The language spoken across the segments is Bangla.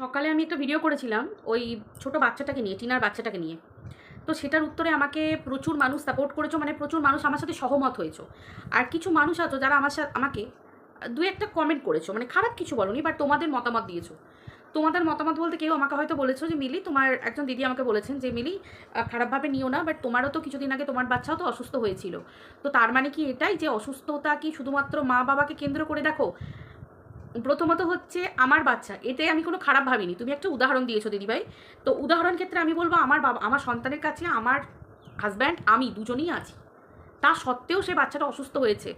সকালে আমি একটা ভিডিও করেছিলাম ওই ছোট বাচ্চাটাকে নিয়ে, টিনার বাচ্চাটাকে নিয়ে। তো সেটার উত্তরে আমাকে প্রচুর মানুষ সাপোর্ট করেছ মানে প্রচুর মানুষ আমার সাথে সহমত হয়েছো। আর কিছু মানুষ আছো যারা আমার সাথে, আমাকে দু একটা কমেন্ট করেছ মানে খারাপ কিছু বলনি বাট তোমাদের মতামত দিয়েছ। তোমাদের মতামত বলতে কেউ আমাকে হয়তো বলেছ যে, মিলি, তোমার একজন দিদি আমাকে বলেছেন যে, মিলি খারাপভাবে নিও না বাট তোমারও তো কিছুদিন আগে তোমার বাচ্চাও তো অসুস্থ হয়েছিল। তো তার মানে কি এটাই যে অসুস্থতা কি শুধুমাত্র মা বাবাকে কেন্দ্র করে দেখো? প্রথমত হচ্ছে আমার বাচ্চা, এতে আমি কোনো খারাপ ভাবিনি। তুমি একটা উদাহরণ দিয়েছ দিদিভাই। তো উদাহরণ ক্ষেত্রে আমি বলব, আমার বাবা, আমার সন্তানের কাছে আমার হাজব্যান্ড আমি দুজনেই আছি। তা সত্ত্বেও সে বাচ্চাটা অসুস্থ হয়েছে।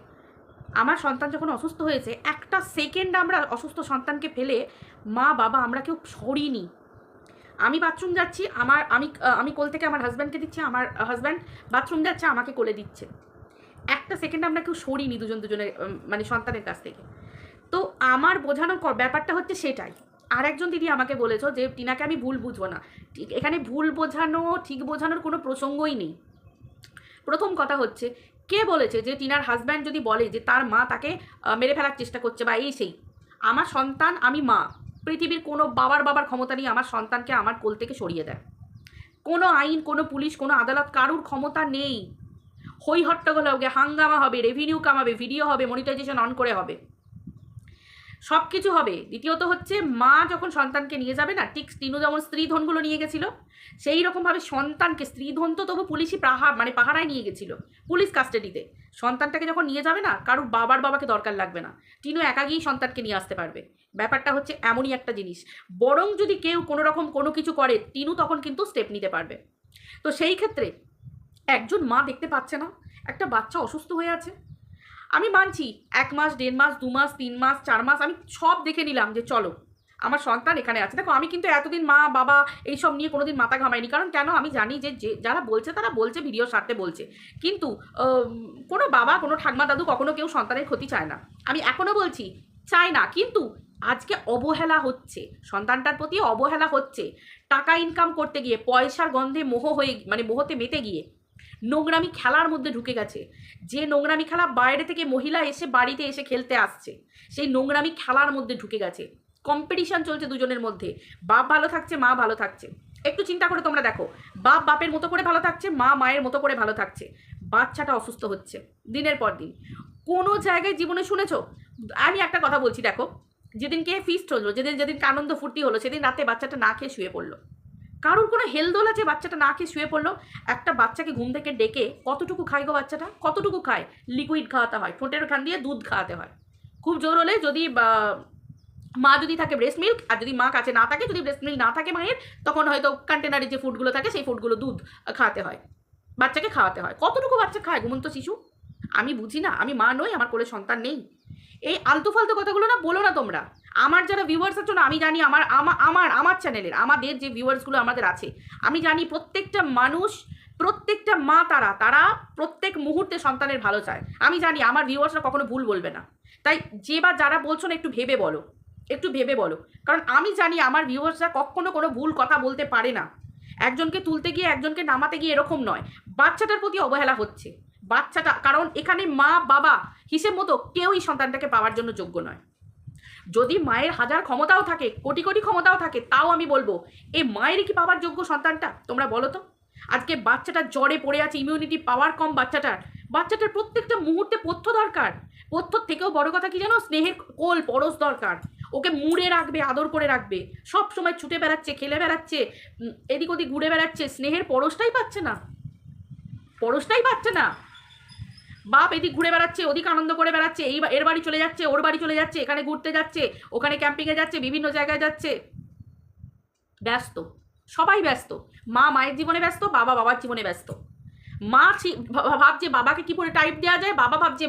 আমার সন্তান যখন অসুস্থ হয়েছে, একটা সেকেন্ড আমরা অসুস্থ সন্তানকে ফেলে মা, বাবা আমরা কেউ সরিনি। আমি বাথরুম যাচ্ছি, আমার, আমি আমি কোল থেকে আমার হাজব্যান্ডকে দিচ্ছি, আমার হাজব্যান্ড বাথরুম যাচ্ছে, আমাকে কোলে দিচ্ছে। একটা সেকেন্ড আমরা কেউ সরিনি দুজন দুজনের মানে সন্তানের কাছ থেকে। তো আমার বোঝানোর ব্যাপারটা হচ্ছে সেটাই। আর একজন দিদি আমাকে বলেছ যে, টিনাকে আমি ভুল বুঝব না। ঠিক, এখানে ভুল বোঝানো, ঠিক বোঝানোর কোনো প্রসঙ্গই নেই। প্রথম কথা হচ্ছে, কে বলেছে যে, টিনার হাজব্যান্ড যদি বলে যে, তার মা তাকে মেরে ফেলার চেষ্টা করছে বা এই সেই, আমার সন্তান আমি মা, পৃথিবীর কোনো বাবার বাবার ক্ষমতা নেই, আমার সন্তানকে আমার কোল থেকে সরিয়ে দেয়। কোনো আইন, কোনো পুলিশ, কোনো আদালত কারুর ক্ষমতা নেই। হই হট্টগোল হবে, হাঙ্গামা হবে রেভিনিউ কামাবে ভিডিও হবে মনিটাইজেশন অন করে হবে। সব কিছু হবে। দ্বিতীয়ত হচ্ছে, মা যখন সন্তানকে নিয়ে যাবে না, ঠিক তিনু যেমন স্ত্রী ধনগুলো নিয়ে গেছিল, সেই রকমভাবে সন্তানকে, স্ত্রী ধন তো তবু পুলিশই পাহা মানে পাহারায় নিয়ে গেছিল, পুলিশ কাস্টাডিতে সন্তানটাকে যখন নিয়ে যাবে না, কারুর বাবার বাবাকে দরকার লাগবে না। টিনু একা গিয়েই সন্তানকে নিয়ে আসতে পারবে। ব্যাপারটা হচ্ছে এমনই একটা জিনিস। বরং যদি কেউ কোনো রকম কোনো কিছু করে, টিনু তখন কিন্তু স্টেপ নিতে পারবে। তো সেই ক্ষেত্রে একজন মা দেখতে পাচ্ছে না, একটা বাচ্চা অসুস্থ হয়ে আছে আমি মানছি, এক মাস, দেড় মাস, দু মাস, তিন মাস, চার মাস, আমি সব দেখে নিলাম যে চলো, আমার সন্তান এখানে আছে। দেখো, আমি কিন্তু এতদিন মা, বাবা এইসব নিয়ে কোনোদিন মাথা ঘামাইনি, কারণ কেন? আমি জানি যে যারা বলছে তারা বলছে, ভিডিও স্বার্থে বলছে। কিন্তু কোনো বাবা, কোনো ঠাকমা, দাদু কখনো কেউ সন্তানের ক্ষতি চায় না। আমি এখনও বলছি চাই না। কিন্তু আজকে অবহেলা হচ্ছে, সন্তানটার প্রতি অবহেলা হচ্ছে। টাকা ইনকাম করতে গিয়ে, পয়সার গন্ধে মোহ হয়ে মানে মোহতে মেতে গিয়ে নোংরামি খেলার মধ্যে ঢুকে গেছে। যে নোংরামি খেলা বাইরে থেকে মহিলা এসে বাড়িতে এসে খেলতে আসছে, সেই নোংরামি খেলার মধ্যে ঢুকে গেছে। কম্পিটিশন চলছে দুজনের মধ্যে। বাপ ভালো থাকছে, মা ভালো থাকছে। একটু চিন্তা করে তোমরা দেখো, বাপ বাপের মতো করে ভালো থাকছে, মা মায়ের মতো করে ভালো থাকছে। বাচ্চাটা অসুস্থ হচ্ছে দিনের পর দিন। কোনো জায়গায় জীবনে শুনেছো? আমি একটা কথা বলছি, দেখো। যেদিনকে ফিস্ট হলো, যেদিন যেদিন আনন্দ ফুর্তি হলো, সেদিন রাতে বাচ্চাটা না খেয়ে শুয়ে পড়ল। কারোর কোনো হেলদোল আছে? বাচ্চাটা না খেয়ে শুয়ে পড়ল। একটা বাচ্চাকে ঘুম থেকে ডেকে কতটুকু খায় গো বাচ্চাটা? কতটুকু খায়? লিকুইড খাওয়াতে হয়। ঠোঁটের ওখান দিয়ে দুধ খাওয়াতে হয়। খুব জোর হলে যদি মা যদি থাকে ব্রেস্ট মিল্ক আর যদি মা কাছে না থাকে, যদি ব্রেস্ট মিল্ক না থাকে মায়ের, তখন হয়তো কন্টেনারে যে ফুডগুলো থাকে, সেই ফুডগুলো দুধ খাওয়াতে হয়। বাচ্চাকে খাওয়াতে হয়। কতটুকু বাচ্চা খায় ঘুমন্ত শিশু? আমি বুঝি না। আমি মা নই, আমার কোলে সন্তান নেই। এই আলতু ফালতু কথাগুলো না বলো না তোমরা। আমার যারা ভিউয়ার্স আছো না, আমি জানি আমার, আমা- আমার আমার চ্যানেলের আমাদের যে ভিউয়ার্সগুলো আমাদের আছে, আমি জানি প্রত্যেকটা মানুষ, প্রত্যেকটা মা তারা তারা প্রত্যেক মুহূর্তে সন্তানের ভালো চায়। আমি জানি আমার ভিউয়ার্সরা কখনো ভুল বলবে না। তাই যে বা যারা বলছো না, একটু ভেবে বলো। একটু ভেবে বলো। কারণ আমি জানি আমার ভিউয়ার্সরা কখনো কোনো ভুল কথা বলতে পারে না। একজনকে তুলতে গিয়ে একজনকে নামাতে গিয়ে এরকম নয়। বাচ্চাটার প্রতি অবহেলা হচ্ছে। বাচ্চাটা, কারণ এখানে মা, বাবা, হিসেব মতো কেউই সন্তানটাকে পাওয়ার জন্য যোগ্য নয়। যদি মায়ের হাজার ক্ষমতাও থাকে, কোটি কোটি ক্ষমতাও থাকে, তাও আমি বলব এই মায়েরই কি পাওয়ার যোগ্য সন্তানটা? তোমরা বলো তো। আজকে বাচ্চাটা জ্বরে পড়ে আছে ইমিউনিটি পাওয়ার কম বাচ্চাটার। বাচ্চাটার প্রত্যেকটা মুহূর্তে পথ্য দরকার। পথ্যর থেকেও বড় কথা কি জানো? স্নেহের কোল, পরশ দরকার। ওকে মুড়ে রাখবে, আদর করে রাখবে। সব সময় ছুটে বেড়াচ্ছে, খেলে বেড়াচ্ছে এদিক ওদিক ঘুরে বেড়াচ্ছে, স্নেহের পরশটাই পাচ্ছে না। পরশটাই পাচ্ছে না। বাপ এদিক ঘুরে বেড়াচ্ছে, ওদিক আনন্দ করে বেড়াচ্ছে, এই এর বাড়ি চলে যাচ্ছে, ওর বাড়ি চলে যাচ্ছে, এখানে ঘুরতে যাচ্ছে, ওখানে ক্যাম্পিংয়ে যাচ্ছে, বিভিন্ন জায়গায় যাচ্ছে। ব্যস্ত, সবাই ব্যস্ত। মা মায়ের জীবনে ব্যস্ত, বাবা বাবার জীবনে ব্যস্ত। মা ভাবছে বাবাকে কি করে টাইট দেওয়া যায়, বাবা ভাবছে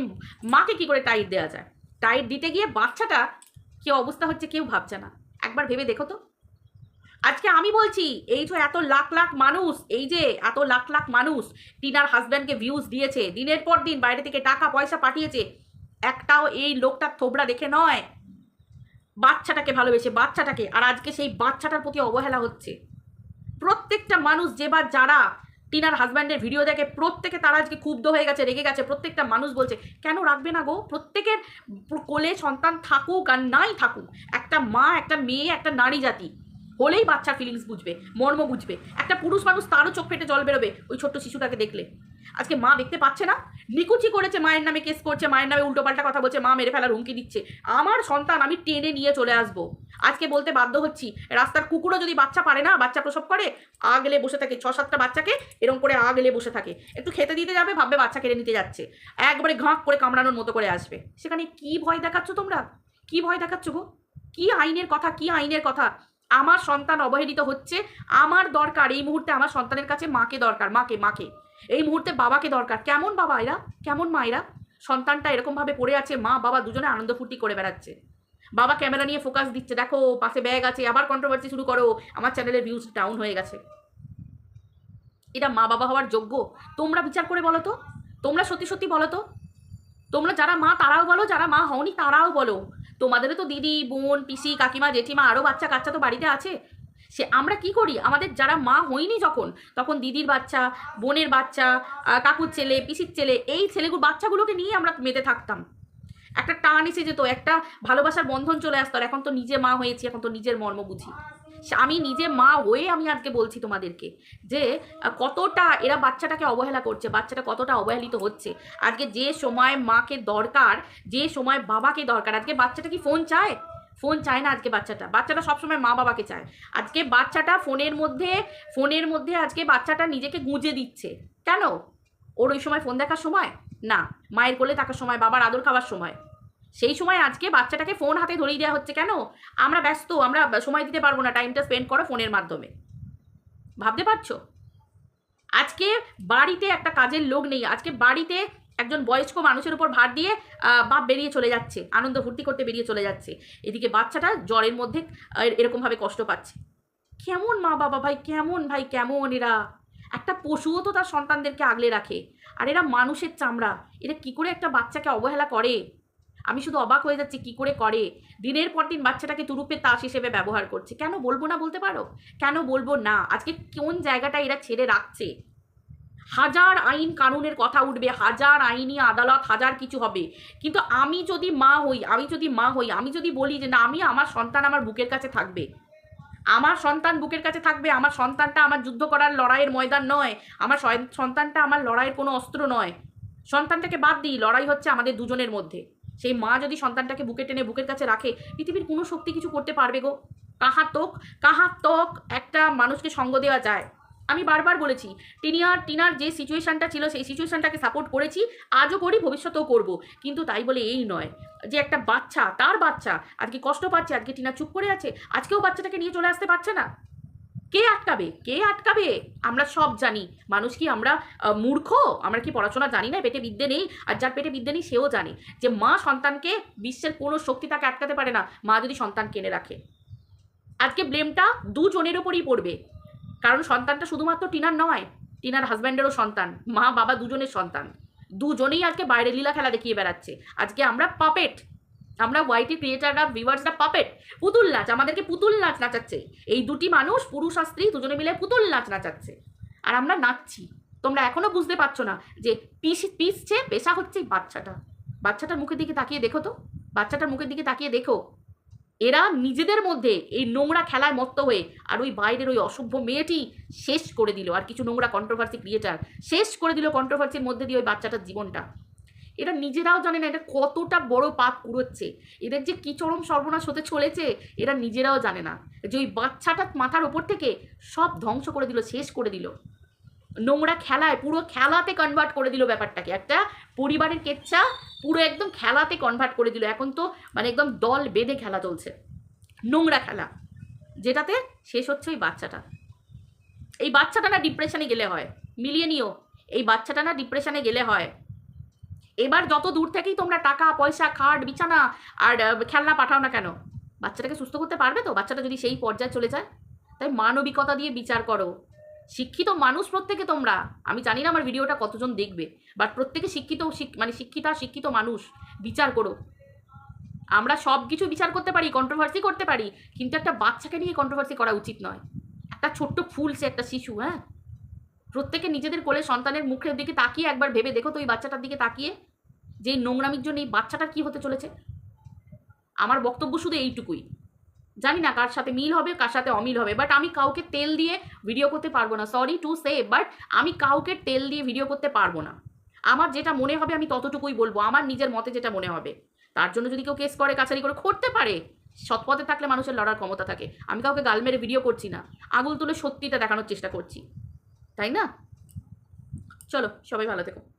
মাকে কি করে টাইট দেওয়া যায়। টাইট দিতে গিয়ে বাচ্চাটা কি অবস্থা হচ্ছে কেউ ভাবছে না। একবার ভেবে দেখো তো। আজকে আমি বলছি, এই যে এত লাখ লাখ মানুষ, এই যে এত লাখ লাখ মানুষ টিনার হাজব্যান্ডকে ভিউজ দিয়েছে, দিনের পর দিন বাইরে থেকে টাকা, পয়সা পাঠিয়েছে, একটাও এই লোকটার থোবড়া দেখে নয়। বাচ্চাটাকে ভালোবেসে, বাচ্চাটাকে, আর আজকে সেই বাচ্চাটার প্রতি অবহেলা হচ্ছে। প্রত্যেকটা মানুষ, যে বা যারা টিনার হাজব্যান্ডের ভিডিও দেখে, প্রত্যেকে তারা আজকে ক্ষুব্ধ হয়ে গেছে, রেগে গেছে, প্রত্যেকটা মানুষ বলছে, কেন রাখবে না গো? প্রত্যেকের কোলে সন্তান থাকুক আর নাই থাকুক, একটা মা, একটা মেয়ে, একটা নারী জাতি হলেই বাচ্চার ফিলিংস বুঝবে, মর্ম বুঝবে। একটা পুরুষ মানুষ তারও চোখ ফেটে জল বেরোবে ওই ছোট্ট শিশুটাকে দেখলে। আজকে মা দেখতে পাচ্ছে না? নিকুচি করেছে, মায়ের নামে কেস করছে, মায়ের নামে উল্টোপাল্টা কথা বলছে, মা মেরে ফেলার হুমকি দিচ্ছে। আমার সন্তান আমি টেনে নিয়ে চলে আসব। আজকে বলতে বাধ্য হচ্ছি, রাস্তার কুকুরও যদি বাচ্চা পারে না, বাচ্চা প্রসব করে আগলে বসে থাকে, ছ সাতটা বাচ্চাকে এরকম করে আগলে বসে থাকে। একটু খেতে দিতে যাবে, ভাববে বাচ্চা কেড়ে নিতে যাচ্ছে। একবারে ঘাঁক করে কামড়ানোর মতো করে আসবে। সেখানে কি ভয় দেখাচ্ছ তোমরা? কি ভয় দেখাচ্ছ গো? কি আইনের কথা, কি আইনের কথা? আমার সন্তান অবহেলিত হচ্ছে, আমার দরকার, এই মুহূর্তে আমার সন্তানের কাছে মাকে দরকার, মাকে মাকে। এই মুহূর্তে বাবাকে দরকার। কেমন বাবা এরা? কেমন মা এরা? সন্তানটা এরকমভাবে পড়ে আছে, মা, বাবা দুজনে আনন্দ ফুর্তি করে বেড়াচ্ছে। বাবা ক্যামেরা নিয়ে ফোকাস দিচ্ছে, দেখো, পাশে ব্যাগ আছে, আবার কন্ট্রোভার্সি শুরু করো, আমার চ্যানেলের ভিউজ ডাউন হয়ে গেছে। এটা মা বাবা হওয়ার যোগ্য? তোমরা বিচার করে বলো তো। তোমরা সত্যি সত্যি বলো তো। তোমরা যারা মা, তারাও বলো, যারা মা হওনি, তারাও বলো। তোমাদেরও তো দিদি, বোন, পিসি, কাকিমা, জেঠিমা আরও বাচ্চা কাচ্চা তো বাড়িতে আছে। সে আমরা কি করি? আমাদের যারা মা হইনি যখন, তখন দিদির বাচ্চা, বোনের বাচ্চা কাকুর ছেলে, পিসির ছেলে, এই ছেলেগুলো, বাচ্চাগুলোকে নিয়ে আমরা মেতে থাকতাম। একটা টান এসে যেত, একটা ভালোবাসার বন্ধন চলে আসতো, আর এখন তো নিজে মা হয়েছি, এখন তো নিজের মর্ম বুঝি। আমি নিজে মা হয়ে আমি আজকে বলছি তোমাদেরকে যে কতটা এরা বাচ্চাটাকে অবহেলা করছে, বাচ্চাটা কতটা অবহেলিত হচ্ছে। আজকে যে সময় মাকে দরকার, যে সময় বাবাকে দরকার, আজকে বাচ্চাটা কি ফোন চায়? ফোন চায় না আজকে বাচ্চাটা। বাচ্চাটা সবসময় মা বাবাকে চায়। আজকে বাচ্চাটা ফোনের মধ্যে ফোনের মধ্যে আজকে বাচ্চাটা নিজেকে গুঁজে দিচ্ছে। কেন? ওর ওই সময় ফোন দেখার সময়? না। মায়ের কোলে থাকার সময়, বাবার আদর খাওয়ার সময়। সেই সময় আজকে বাচ্চাটাকে ফোন হাতে ধরিয়ে দেওয়া হচ্ছে কেন? আমরা ব্যস্ত, আমরা সময় দিতে পারব না টাইমটা স্পেন্ড করো ফোনের মাধ্যমে। ভাবতে পারছ? আজকে বাড়িতে একটা কাজের লোক নেই, আজকে বাড়িতে একজন বয়স্ক মানুষের উপর ভার দিয়ে বাপ বেরিয়ে চলে যাচ্ছে, আনন্দ ফুর্তি করতে বেরিয়ে চলে যাচ্ছে। এদিকে বাচ্চাটা জ্বরের মধ্যে এরকমভাবে কষ্ট পাচ্ছে। কেমন মা বাবা ভাই, কেমন ভাই, কেমন এরা? একটা পশুও তো তার সন্তানদেরকে আগলে রাখে। আর এরা মানুষের চামড়া, এরা কি করে একটা বাচ্চাকে অবহেলা করে? আমি শুধু অবাক হয়ে যাচ্ছি কি করে করে। দিনের পর দিন বাচ্চাটাকে তুরুপে তাস হিসেবে ব্যবহার করছে। কেন বলব না বলতে পারো? কেন বলব না? আজকে কোন জায়গাটা এরা ছেড়ে রাখছে? হাজার আইন কানুনের কথা উঠবে, হাজার আইনি আদালত, হাজার কিছু হবে। কিন্তু আমি যদি মা হই, আমি যদি মা হই, আমি যদি বলি যে না, আমি আমার সন্তান আমার বুকের কাছে থাকবে। আমার সন্তান বুকের কাছে থাকবে, আমার সন্তানটা আমার যুদ্ধ করার লড়াইয়ের ময়দান নয়। আমার সন্তানটা আমার লড়াইয়ের কোনো অস্ত্র নয়। সন্তানটাকে বাদ দিই, লড়াই হচ্ছে আমাদের দুজনের মধ্যে। সেই মা যদি সন্তানটাকে বুকে টেনে বুকের কাছে রাখে, পৃথিবীর কোনো শক্তি কিছু করতে পারবে গো। কাহা তোক কাহা তোক একটা মানুষকে সঙ্গ দেওয়া যায়। আমি বারবার বলেছি টিনিয়ার টিনার যে সিচুয়েশানটা ছিল, সেই সিচুয়েশানটাকে সাপোর্ট করেছি, আজও করি, ভবিষ্যতেও করব। কিন্তু তাই বলে এই নয় যে একটা বাচ্চা, তার বাচ্চা, আজকে কষ্ট পাচ্ছে, আজকে টিনা চুপ করে আছে, আজকেও বাচ্চাটাকে নিয়ে চলে আসতে পারছে না। কে আটকাবে? কে আটকাবে? আমরা সব জানি। মানুষ কি আমরা মূর্খ? আমরা কি পড়াশোনা জানি না? পেটে বিদ্যে নেই। আর যার পেটে বিদ্যে নেই, সেও জানে যে মা সন্তানকে বিশ্বের কোনো শক্তি তাকে আটকাতে পারে না। মা যদি সন্তান কেনে রাখে। আজকে ব্লেমটা দুজনের ওপরই পড়বে। কারণ সন্তানটা শুধুমাত্র টিনার নয়, টিনার হাজব্যান্ডেরও সন্তান। মা, বাবা দুজনের সন্তান। দুজনেই আজকে বাইরে লীলা খেলা দেখিয়ে বেড়াচ্ছে। আজকে আমরা পাপেট আমরা ওয়াইটি ক্রিয়েটাররা ভিউয়ার্সরা পাপেট পুতুল নাচ, আমাদেরকে পুতুল নাচ নাচাচ্ছে। এই দুটি মানুষ, পুরুষ আর স্ত্রী, দুজনে মিলে পুতুল নাচ নাচাচ্ছে। আর আমরা নাচছি। তোমরা এখনও বুঝতে পারছ না যে পিস পিসছে পেশা হচ্ছে বাচ্চাটা। বাচ্চাটার মুখের দিকে তাকিয়ে দেখো তো। বাচ্চাটার মুখের দিকে তাকিয়ে দেখো। এরা নিজেদের মধ্যে এই নোংরা খেলায় মত্ত হয়ে আর ওই বাইরের ওই অসভ্য মেয়েটি শেষ করে দিল। আর কিছু নোংরা কন্ট্রোভার্সি ক্রিয়েটার শেষ করে দিল কন্ট্রোভার্সির মধ্যে দিয়ে ওই বাচ্চাটার জীবনটা। এরা নিজেরাও জানে না, এটা কতটা বড় পাপ কুড়োচ্ছে। এদের যে কি চরম সর্বনাশ হতে চলেছে, এরা নিজেরাও জানে না। যে ওই বাচ্চাটা মাথার ওপর থেকে সব ধ্বংস করে দিল, শেষ করে দিল। নোংরা খেলায়, পুরো খেলাতে কনভার্ট করে দিল ব্যাপারটাকে। একটা পরিবারের কেচ্ছা পুরো একদম খেলাতে কনভার্ট করে দিল। এখন তো মানে একদম দল বেঁধে খেলা চলছে। নোংরা খেলা, যেটাতে শেষ হচ্ছে ওই বাচ্চাটা। এই বাচ্চাটা না ডিপ্রেশনে গেলে হয়। মিলিয়ে নিও, এই বাচ্চাটা না ডিপ্রেশনে গেলে হয়। এবার যত দূর থেকেই তোমরা টাকা, পয়সা, খাট, বিছানা আর খেলনা পাঠাও না কেন? বাচ্চাটাকে সুস্থ করতে পারবে তো? বাচ্চাটা যদি সেই পর্যায়ে চলে যায়? তাই মানবিকতা দিয়ে বিচার করো। শিক্ষিত মানুষ প্রত্যেকে তোমরা। আমি জানি না আমার ভিডিওটা কতজন দেখবে বাট প্রত্যেকে শিক্ষিত শিক- মানে শিক্ষিতা, শিক্ষিত মানুষ। বিচার করো। আমরা সব কিছু বিচার করতে পারি কন্ট্রোভার্সি করতে পারি, কিন্তু একটা বাচ্চাকে নিয়ে কন্ট্রোভার্সি করা উচিত নয়। একটা ছোট্ট ফুল সে, একটা শিশু হ্যাঁ? প্রত্যেকে নিজেদের কোলে সন্তানের মুখের দিকে তাকিয়ে একবার ভেবে দেখো তো ওই বাচ্চাটার দিকে তাকিয়ে। যে নোংরামির জন্য এই বাচ্চাটার কী হতে চলেছে? আমার বক্তব্য শুধু এইটুকুই। জানি না কার সাথে মিল হবে, কার সাথে অমিল হবে বাট আমি কাউকে তেল দিয়ে ভিডিও করতে পারব না। সরি টু সে বাট আমি কাউকে তেল দিয়ে ভিডিও করতে পারব না। আমার যেটা মনে হবে আমি ততটুকুই বলব। আমার নিজের মতে যেটা মনে হবে। তার জন্য যদি কেউ কেস করে, কাছারি করে, করতে পারে। সৎপথে থাকলে মানুষের লড়ার ক্ষমতা থাকে। আমি কাউকে গাল মেরে ভিডিও করছি না। আগুল তুলে সত্যিটা দেখানোর চেষ্টা করছি। তাই না? চলো, সবাই ভালো থেকো।